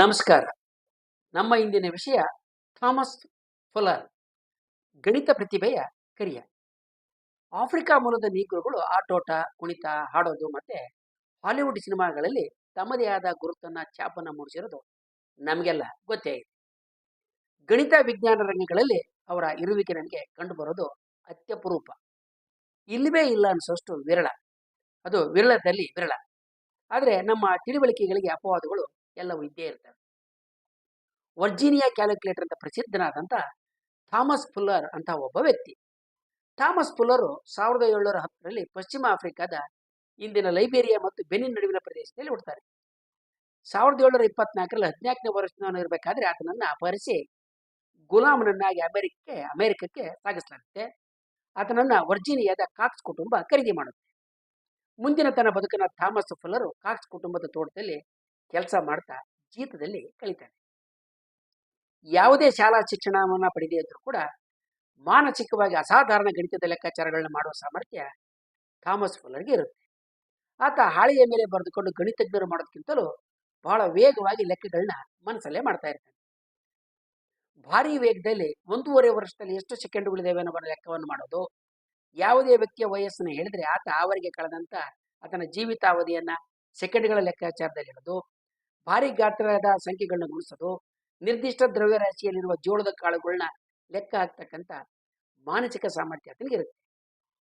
ನಮಸ್ಕಾರ. ನಮ್ಮ ಇಂದಿನ ವಿಷಯ ಥಾಮಸ್ ಫುಲರ್, ಗಣಿತ ಪ್ರತಿಭೆಯ ಕರಿಯ. ಆಫ್ರಿಕಾ ಮೂಲದ ನೀಗ್ರೋಗಳು ಆಟೋಟ, ಕುಣಿತ, ಹಾಡೋದು ಮತ್ತೆ ಹಾಲಿವುಡ್ ಸಿನಿಮಾಗಳಲ್ಲಿ ತಮ್ಮದೇ ಆದ ಗುರುತನ್ನ ಛಾಪನ್ನ ಮೂಡಿಸಿರೋದು ನಮಗೆಲ್ಲ ಗೊತ್ತೇ ಇದೆ. ಗಣಿತ ವಿಜ್ಞಾನ ರಂಗಗಳಲ್ಲಿ ಅವರ ಇರುವಿಕೆ ನನಗೆ ಕಂಡುಬರೋದು ಅತ್ಯಪರೂಪ. ಇಲ್ಲವೇ ಇಲ್ಲ ಅನ್ಸೋಷ್ಟು ವಿರಳ. ಅದು ವಿರಳದಲ್ಲಿ ವಿರಳ. ಆದರೆ ನಮ್ಮ ತಿಳಿವಳಿಕೆಗಳಿಗೆ ಅಪವಾದಗಳು ಎಲ್ಲವೂ ಇದ್ದೇ ಇರ್ತವೆ ವರ್ಜೀನಿಯಾ ಕ್ಯಾಲ್ಕುಲೇಟರ್ ಅಂತ ಪ್ರಸಿದ್ಧನಾದಂಥ ಥಾಮಸ್ ಫುಲ್ಲರ್ ಅಂತ ಒಬ್ಬ ವ್ಯಕ್ತಿ. ಥಾಮಸ್ ಫುಲ್ಲರು ಸಾವಿರದ ಏಳ್ನೂರ ಹತ್ತರಲ್ಲಿ ಪಶ್ಚಿಮ ಆಫ್ರಿಕಾದ ಇಂದಿನ ಲೈಬೇರಿಯಾ ಮತ್ತು ಬೆನಿನ್ ನಡುವಿನ ಪ್ರದೇಶದಲ್ಲಿ ಹುಡ್ತಾರೆ ಸಾವಿರದ ಏಳ್ನೂರ ಇಪ್ಪತ್ನಾಲ್ಕರಲ್ಲಿ ಹದಿನಾಲ್ಕನೇ ವರ್ಷದವನು ಇರಬೇಕಾದ್ರೆ ಆತನನ್ನು ಅಪಹರಿಸಿ ಗುಲಾಮನನ್ನಾಗಿ ಅಮೆರಿಕಕ್ಕೆ ಅಮೆರಿಕಕ್ಕೆ ಸಾಗಿಸಲಾಗುತ್ತೆ. ಆತನನ್ನ ವರ್ಜೀನಿಯಾದ ಕಾಕ್ಸ್ ಕುಟುಂಬ ಖರೀದಿ ಮಾಡುತ್ತೆ. ಮುಂದಿನ ತನ್ನ ಬದುಕನ ಥಾಮಸ್ ಫುಲ್ಲರು ಕಾಕ್ಸ್ ಕುಟುಂಬದ ತೋಟದಲ್ಲಿ ಕೆಲಸ ಮಾಡ್ತಾ ಜೀತದಲ್ಲಿ ಕಲಿತಾನೆ. ಯಾವುದೇ ಶಾಲಾ ಶಿಕ್ಷಣವನ್ನು ಪಡೆದೇ ಇದ್ರೂ ಕೂಡ ಮಾನಸಿಕವಾಗಿ ಅಸಾಧಾರಣ ಗಣಿತದ ಲೆಕ್ಕಾಚಾರಗಳನ್ನ ಮಾಡುವ ಸಾಮರ್ಥ್ಯ ಥಾಮಸ್ ಫುಲ್ಲರ್ಗೆ ಇರುತ್ತೆ. ಆತ ಹಾಳೆಯ ಮೇಲೆ ಬರೆದುಕೊಂಡು ಗಣಿತಜ್ಞರು ಮಾಡೋದಕ್ಕಿಂತಲೂ ಬಹಳ ವೇಗವಾಗಿ ಲೆಕ್ಕಗಳನ್ನ ಮನಸ್ಸಲ್ಲೇ ಮಾಡ್ತಾ ಇರ್ತಾನೆ. ಭಾರಿ ವೇಗದಲ್ಲಿ ಒಂದೂವರೆ ವರ್ಷದಲ್ಲಿ ಎಷ್ಟು ಸೆಕೆಂಡ್ಗಳಿದ್ದಾವೆ ಅನ್ನೋ ಲೆಕ್ಕವನ್ನು ಮಾಡೋದು, ಯಾವುದೇ ವ್ಯಕ್ತಿಯ ವಯಸ್ಸನ್ನು ಹೇಳಿದ್ರೆ ಆತ ಆವರಿಗೆ ಕಳೆದಂತ ಆತನ ಜೀವಿತಾವಧಿಯನ್ನ ಸೆಕೆಂಡ್ಗಳ ಲೆಕ್ಕಾಚಾರದಲ್ಲಿ ಇಡೋದು ಭಾರಿ ಗಾತ್ರದ ಸಂಖ್ಯೆಗಳನ್ನ ಗುಣಿಸೋದು ನಿರ್ದಿಷ್ಟ ದ್ರವ್ಯರಾಶಿಯಲ್ಲಿರುವ ಜೋಳದ ಕಾಳುಗಳನ್ನ ಲೆಕ್ಕ ಹಾಕ್ತಕ್ಕಂಥ ಮಾನಸಿಕ ಸಾಮರ್ಥ್ಯ ಇರುತ್ತೆ.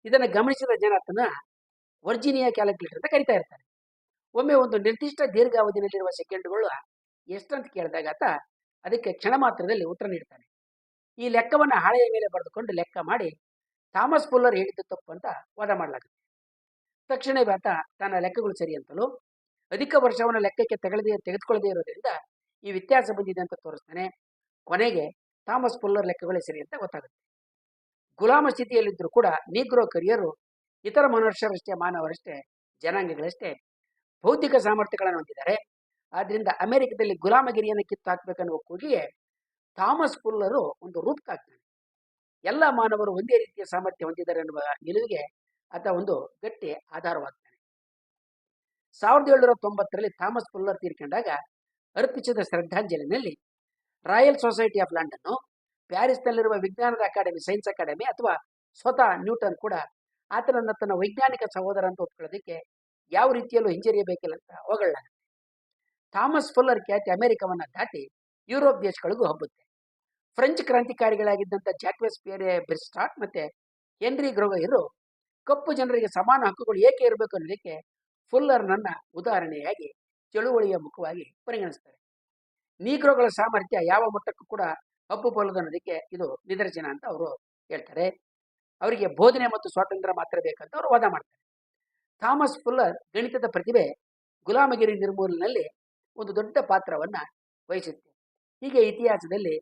ಇದನ್ನು ಗಮನಿಸಿದ ಜನ ಆತನ ವರ್ಜಿನಿಯಾ ಕ್ಯಾಲ್ಕುಲೇಟರ್ ಅಂತ ಕರಿತಾ ಇರ್ತಾರೆ. ಒಮ್ಮೆ ಒಂದು ನಿರ್ದಿಷ್ಟ ದೀರ್ಘಾವಧಿಯಲ್ಲಿರುವ ಸೆಕೆಂಡ್ಗಳು ಎಷ್ಟಂತ ಕೇಳಿದಾಗ ಆತ ಅದಕ್ಕೆ ಕ್ಷಣ ಮಾತ್ರದಲ್ಲಿ ಉತ್ತರ ನೀಡ್ತಾನೆ. ಈ ಲೆಕ್ಕವನ್ನು ಹಾಳೆಯ ಮೇಲೆ ಬರೆದುಕೊಂಡು ಲೆಕ್ಕ ಮಾಡಿ ಥಾಮಸ್ ಪುಲ್ಲರ್ ಹೇಳಿದ್ದು ತಪ್ಪು ಅಂತ ವಾದ ಮಾಡಲಾಗುತ್ತೆ. ತಕ್ಷಣವೇ ಆತ ತನ್ನ ಲೆಕ್ಕಗಳು ಸರಿ ಅಂತಲೂ ಅಧಿಕ ವರ್ಷವನ್ನು ಲೆಕ್ಕಕ್ಕೆ ತೆಗೆದೇ ತೆಗೆದುಕೊಳ್ಳದೇ ಇರೋದ್ರಿಂದ ಈ ವ್ಯತ್ಯಾಸ ಬಂದಿದೆ ಅಂತ ತೋರಿಸ್ತಾನೆ. ಕೊನೆಗೆ ಥಾಮಸ್ ಪುಲ್ಲರ್ ಲೆಕ್ಕಗಳೇ ಸರಿ ಅಂತ ಗೊತ್ತಾಗುತ್ತೆ. ಗುಲಾಮ ಸ್ಥಿತಿಯಲ್ಲಿದ್ದರೂ ಕೂಡ ನೀಗ್ರೋ ಕರಿಯರು ಇತರ ಮನುಷ್ಯರಷ್ಟೇ, ಮಾನವರಷ್ಟೇ, ಜನಾಂಗಗಳಷ್ಟೇ ಬೌದ್ಧಿಕ ಸಾಮರ್ಥ್ಯಗಳನ್ನು ಹೊಂದಿದ್ದಾರೆ. ಆದ್ರಿಂದ ಅಮೆರಿಕದಲ್ಲಿ ಗುಲಾಮಗಿರಿಯನ್ನು ಕಿತ್ತು ಕೂಗಿಯೇ ಥಾಮಸ್ ಪುಲ್ಲರು ಒಂದು ರೂಪಕ್ಕಾಗ್ತಾನೆ ಎಲ್ಲ ಮಾನವರು ಒಂದೇ ರೀತಿಯ ಸಾಮರ್ಥ್ಯ ಹೊಂದಿದ್ದಾರೆ ಎನ್ನುವ ನಿಲುವಿಗೆ ಆತ ಒಂದು ಗಟ್ಟಿ ಆಧಾರವಾಗ್ತಾನೆ. ಸಾವಿರದ ಏಳ್ನೂರ ತೊಂಬತ್ತರಲ್ಲಿ ಥಾಮಸ್ ಫುಲ್ಲರ್ ತೀರ್ಕೊಂಡಾಗ ಅರ್ಪಿಸಿದ ಶ್ರದ್ಧಾಂಜಲಿನಲ್ಲಿ ರಾಯಲ್ ಸೊಸೈಟಿ ಆಫ್ ಲಂಡನ್ ಪ್ಯಾರಿಸ್ನಲ್ಲಿರುವ ವಿಜ್ಞಾನದ ಅಕಾಡೆಮಿ, ಸೈನ್ಸ್ ಅಕಾಡೆಮಿ ಅಥವಾ ಸ್ವತಃ ನ್ಯೂಟನ್ ಕೂಡ ಆತನನ್ನು ತನ್ನ ವೈಜ್ಞಾನಿಕ ಸಹೋದರ ಅಂತ ಒಪ್ಕೊಳ್ಳೋದಕ್ಕೆ ಯಾವ ರೀತಿಯಲ್ಲೂ ಹಿಂಜರಿಯಬೇಕಿಲ್ಲ ಅಂತ ಹೊಗಳಲಾಗುತ್ತೆ. ಥಾಮಸ್ ಫುಲ್ಲರ್ ಖ್ಯಾತಿ ಅಮೆರಿಕವನ್ನ ದಾಟಿ ಯುರೋಪ್ ದೇಶಗಳಿಗೂ ಹಬ್ಬುತ್ತೆ ಫ್ರೆಂಚ್ ಕ್ರಾಂತಿಕಾರಿಗಳಾಗಿದ್ದಂಥ ಜಾಕ್ವೆಸ್ ಪೇರೆ ಬ್ರಿಸ್ಟಾಟ್ ಮತ್ತೆ ಹೆನ್ರಿ ಇರು ಕಪ್ಪು ಜನರಿಗೆ ಸಮಾನ ಹಕ್ಕುಗಳು ಏಕೆ ಇರಬೇಕು ಅನ್ನೋದಕ್ಕೆ ಫುಲ್ಲರ್ನನ್ನ ಉದಾಹರಣೆಯಾಗಿ ಚಳುವಳಿಯ ಮುಖವಾಗಿ ಪರಿಗಣಿಸ್ತಾರೆ. ನೀಗ್ರೋಗಳ ಸಾಮರ್ಥ್ಯ ಯಾವ ಮಟ್ಟಕ್ಕೂ ಕೂಡ ಹಬ್ಬಬಲ್ಲದು ಅನ್ನೋದಕ್ಕೆ ಇದು ನಿದರ್ಶನ ಅಂತ ಅವರು ಹೇಳ್ತಾರೆ. ಅವರಿಗೆ ಬೋಧನೆ ಮತ್ತು ಸ್ವಾತಂತ್ರ್ಯ ಮಾತ್ರ ಬೇಕಂತ ಅವರು ವಾದ ಮಾಡ್ತಾರೆ. ಥಾಮಸ್ ಫುಲ್ಲರ್ ಗಣಿತದ ಪ್ರತಿಭೆ ಗುಲಾಮಗಿರಿ ನಿರ್ಮೂಲನೆಯಲ್ಲಿ ಒಂದು ದೊಡ್ಡ ಪಾತ್ರವನ್ನ ವಹಿಸುತ್ತೆ. ಹೀಗೆ ಇತಿಹಾಸದಲ್ಲಿ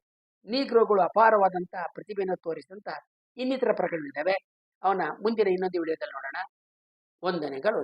ನೀಗ್ರೋಗಳು ಅಪಾರವಾದಂತಹ ಪ್ರತಿಭೆಯನ್ನು ತೋರಿಸಿದಂಥ ಇನ್ನಿತರ ಪ್ರಕರಣಗಳಿದ್ದಾವೆ ಅವನ ಮುಂದಿನ ಇನ್ನೊಂದು ವಿಡಿಯೋದಲ್ಲಿ ನೋಡೋಣ. ವಂದನೆಗಳು.